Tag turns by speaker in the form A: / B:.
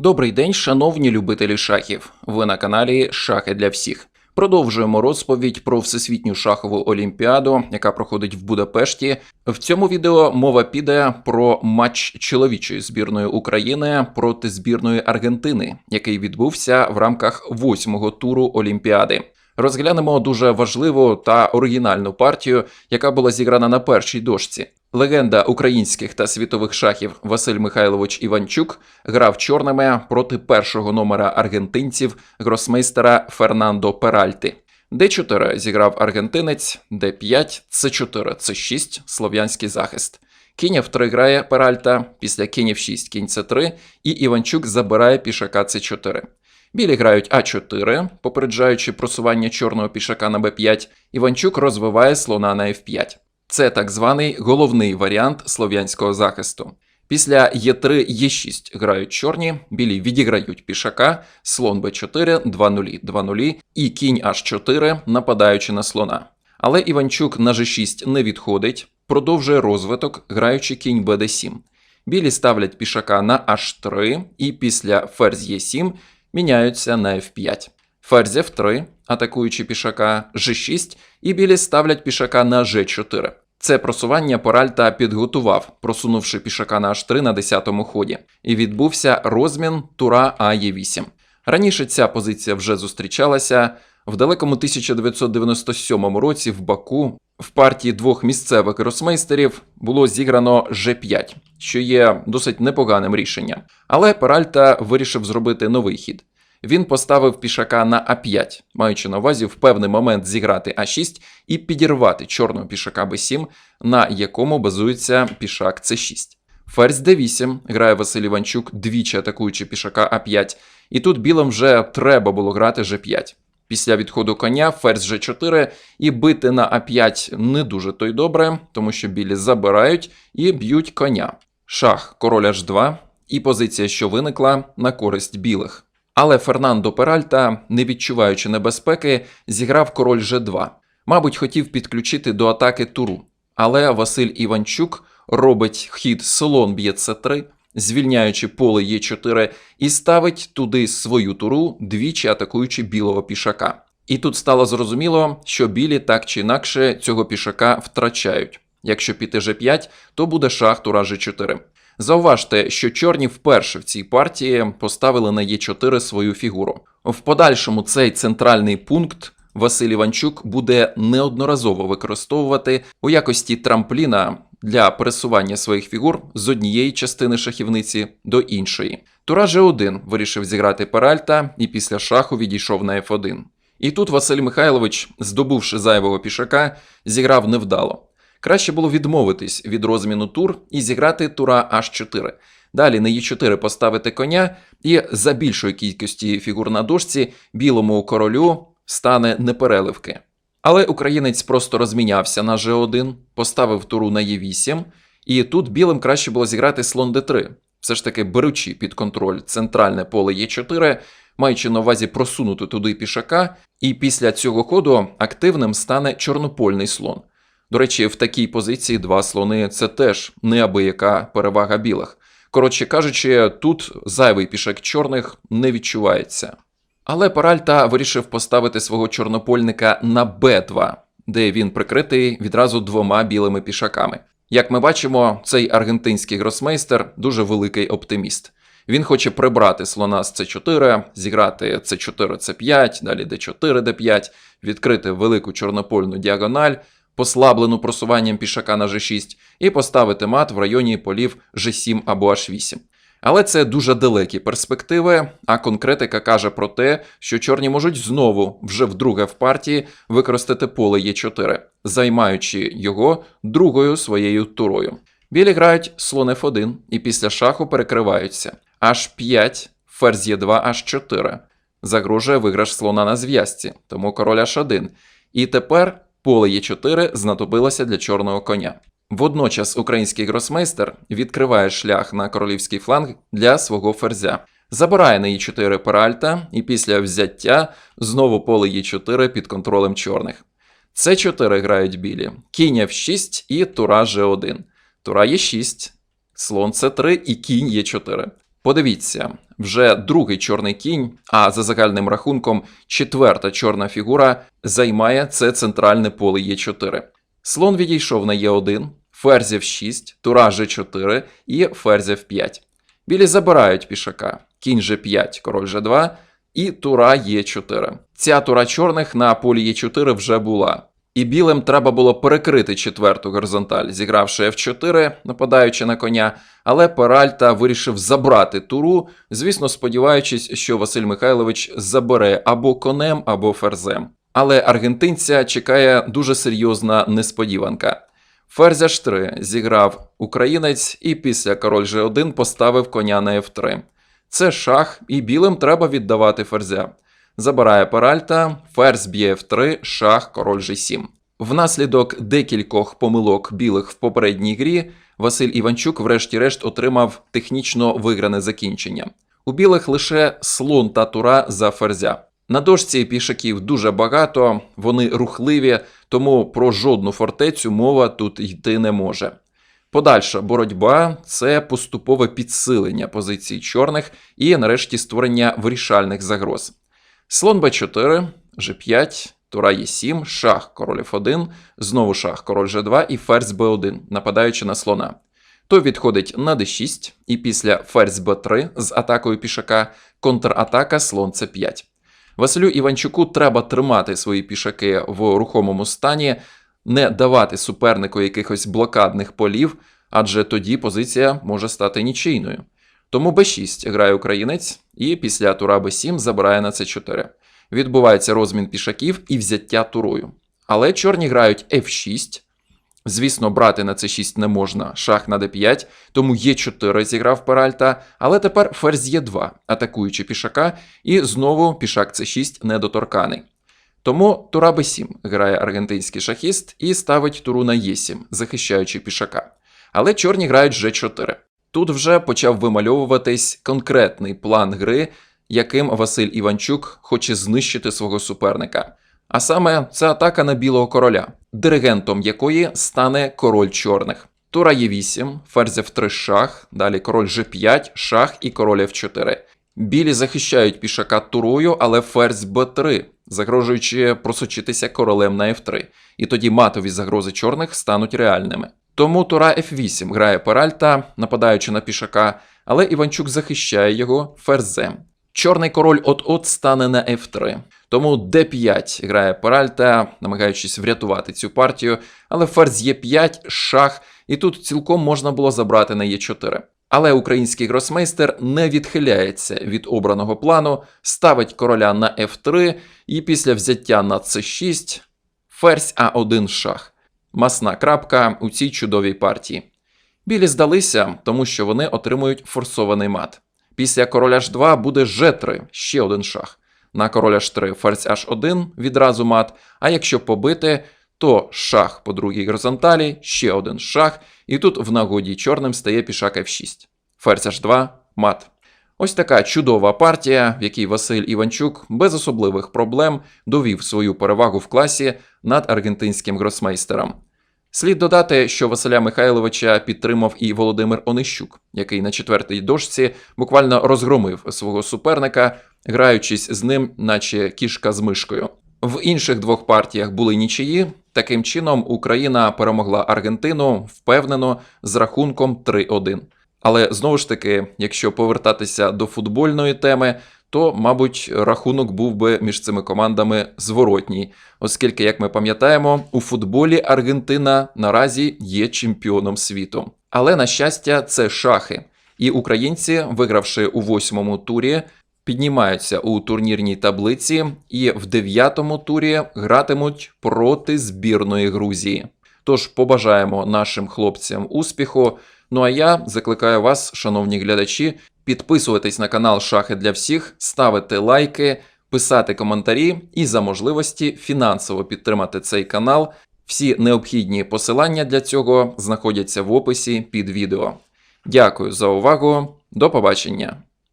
A: Добрий день, шановні любителі шахів. Ви на каналі Шахи для всіх. Продовжуємо розповідь про всесвітню шахову олімпіаду, яка проходить в Будапешті. В цьому відео мова піде про матч чоловічої збірної України проти збірної Аргентини, який відбувся в рамках восьмого туру Олімпіади. Розглянемо дуже важливу та оригінальну партію, яка була зіграна на першій дошці. Легенда українських та світових шахів Василь Михайлович Іванчук грав чорними проти першого номера аргентинців гросмейстера Фернандо Перальти. Д4 зіграв аргентинець, Д5, С4, С6, слов'янський захист. Кінь F3 грає Перальта, після кінь F6, кінь С3, і Іванчук забирає пішака С4. Білі грають А4, попереджаючи просування чорного пішака на Б5, Іванчук розвиває слона на F5. Це так званий головний варіант слов'янського захисту. Після Е3 Е6 грають чорні, білі відіграють пішака, слон Б4, 2-0, 2-0 і кінь H4, нападаючи на слона. Але Іванчук на G6 не відходить, продовжує розвиток, граючи кінь БД7. Білі ставлять пішака на H3 і після ферзь Е7 міняються на F5. Ферзь F3, атакуючи пішака G6, і білі ставлять пішака на G4. Це просування Поральта підготував, просунувши пішака на H3 на 10-му ході, і відбувся розмін тура АЕ8. Раніше ця позиція вже зустрічалася в далекому 1997 році в Баку. В партії двох місцевих гросмейстерів було зіграно G5, що є досить непоганим рішенням. Але Перальта вирішив зробити новий хід. Він поставив пішака на А5, маючи на увазі в певний момент зіграти А6 і підірвати чорного пішака Б7, на якому базується пішак С6. Ферзь Д8 грає Василь Іванчук, двічі атакуючи пішака А5, і тут білим вже треба було грати Ж5. Після відходу коня ферзь G4 і бити на А5 не дуже то й добре, тому що білі забирають і б'ють коня. Шах, король H2 і позиція, що виникла, на користь білих. Але Фернандо Перальта, не відчуваючи небезпеки, зіграв король G2. Мабуть, хотів підключити до атаки туру. Але Василь Іванчук робить хід слон б'є С3, звільняючи поле Е4, і ставить туди свою туру, двічі атакуючи білого пішака. І тут стало зрозуміло, що білі так чи інакше цього пішака втрачають. Якщо піти G5, то буде шах тура G4. Зауважте, що чорні вперше в цій партії поставили на Е4 свою фігуру. В подальшому цей центральний пункт Василь Іванчук буде неодноразово використовувати у якості трампліна для пересування своїх фігур з однієї частини шахівниці до іншої. Тура G1 вирішив зіграти Перальта і після шаху відійшов на F1. І тут Василь Михайлович, здобувши зайвого пішака, зіграв невдало. Краще було відмовитись від розміну тур і зіграти тура H4. Далі на Е4 поставити коня, і за більшої кількості фігур на дошці білому королю стане непереливки. Але українець просто розмінявся на G1, поставив туру на Е8, і тут білим краще було зіграти слон d3, все ж таки беручи під контроль центральне поле Е4, маючи на увазі просунути туди пішака, і після цього ходу активним стане чорнопольний слон. До речі, в такій позиції два слони це теж неабияка перевага білих. Коротше кажучи, тут зайвий пішак чорних не відчувається. Але Перальта вирішив поставити свого чорнопольника на Б2, де він прикритий відразу двома білими пішаками. Як ми бачимо, цей аргентинський гросмейстер дуже великий оптиміст. Він хоче прибрати слона з С4, зіграти С4, С5, далі Д4, Д5, відкрити велику чорнопольну діагональ, послаблену просуванням пішака на G6, і поставити мат в районі полів G7 або H8. Але це дуже далекі перспективи, а конкретика каже про те, що чорні можуть знову, вже вдруге в партії, використати поле Е4, займаючи його другою своєю турою. Білі грають слон F1 і після шаху перекриваються. H5, ферзь Е2, H4. Загрожує виграш слона на зв'язці, тому король H1. І тепер поле Е4 знадобилося для чорного коня. Водночас український гросмейстер відкриває шлях на королівський фланг для свого ферзя. Забирає на Е4 Перальта, і після взяття знову поле Е4 під контролем чорних. С4 грають білі, кінь F6 і тура G1. Тура Е6, слон С3 і кінь Е4. Подивіться, вже другий чорний кінь, а за загальним рахунком четверта чорна фігура займає це центральне поле Е4. Слон відійшов на Е1, ферзь F6, тура G4 і ферзь F5. Білі забирають пішака, кінь G5, король G2 і тура Е4. Ця тура чорних на полі Е4 вже була. І білим треба було перекрити четверту горизонталь, зігравши F4, нападаючи на коня, але Перальта вирішив забрати туру, звісно, сподіваючись, що Василь Михайлович забере або конем, або ферзем. Але аргентинця чекає дуже серйозна несподіванка. Ферзь H3 зіграв українець і після король G1 поставив коня на F3. Це шах, і білим треба віддавати ферзя. Забирає Перальта, ферзь б'є F3, шах, король G7. Внаслідок декількох помилок білих в попередній грі Василь Іванчук, врешті-решт, отримав технічно вигране закінчення. У білих лише слон та тура за ферзя. На дошці пішаків дуже багато, вони рухливі, тому про жодну фортецю мова тут йти не може. Подальша боротьба це поступове підсилення позицій чорних і, нарешті, створення вирішальних загроз. Слон Б4, G5, Тура Е7, шах, король F1, знову шах, король G2 і ферзь Б1, нападаючи на слона. Той відходить на d6, і після ферзь b3 з атакою пішака контратака слон c5. Василю Іванчуку треба тримати свої пішаки в рухомому стані, не давати супернику якихось блокадних полів, адже тоді позиція може стати нічийною. Тому b6 грає українець, і після тура b7 забирає на c4. Відбувається розмін пішаків і взяття турою. Але чорні грають f6. Звісно, брати на c6 не можна, шах на d5, тому Е4 зіграв Перальта, але тепер ферзь Е2, атакуючи пішака, і знову пішак c6 недоторканий. Тому тура b7 грає аргентинський шахіст і ставить туру на Е7, захищаючи пішака. Але чорні грають G4. Тут вже почав вимальовуватись конкретний план гри, яким Василь Іванчук хоче знищити свого суперника. А саме це атака на білого короля, диригентом якої стане король чорних. Тура Е8, ферзь F3 шах, далі король G5, шах і король F4. Білі захищають пішака турою, але ферзь Б3, загрожуючи просочитися королем на F3. І тоді матові загрози чорних стануть реальними. Тому тура F8 грає Перальта, нападаючи на пішака, але Іванчук захищає його ферзем. Чорний король от-от стане на F3. Тому D5 грає Перальта, намагаючись врятувати цю партію, але ферзь Е5, шах, і тут цілком можна було забрати на Е4. Але український гросмейстер не відхиляється від обраного плану, ставить короля на F3 і після взяття на C6 ферзь А1 шах. Масна крапка у цій чудовій партії. Білі здалися, тому що вони отримують форсований мат. Після короля H2 буде G3, ще один шах. На короля H3 ферзь H1 відразу мат, а якщо побити, то шах по другій горизонталі, ще один шах, і тут в нагоді чорним стає пішак F6. Ферзь H2 мат. Ось така чудова партія, в якій Василь Іванчук без особливих проблем довів свою перевагу в класі над аргентинським гросмейстером. Слід додати, що Василя Михайловича підтримав і Володимир Онищук, який на четвертій дошці буквально розгромив свого суперника, граючись з ним, наче кішка з мишкою. В інших двох партіях були нічиї. Таким чином, Україна перемогла Аргентину впевнено з рахунком 3-1. Але знову ж таки, якщо повертатися до футбольної теми, то, мабуть, рахунок був би між цими командами зворотній, оскільки, як ми пам'ятаємо, у футболі Аргентина наразі є чемпіоном світу. Але на щастя, це шахи. І українці, вигравши у восьмому турі, піднімаються у турнірній таблиці і в дев'ятому турі гратимуть проти збірної Грузії. Тож побажаємо нашим хлопцям успіху. Ну а я закликаю вас, шановні глядачі, підписуватись на канал Шахи для всіх, ставити лайки, писати коментарі і за можливості фінансово підтримати цей канал. Всі необхідні посилання для цього знаходяться в описі під відео. Дякую за увагу, до побачення!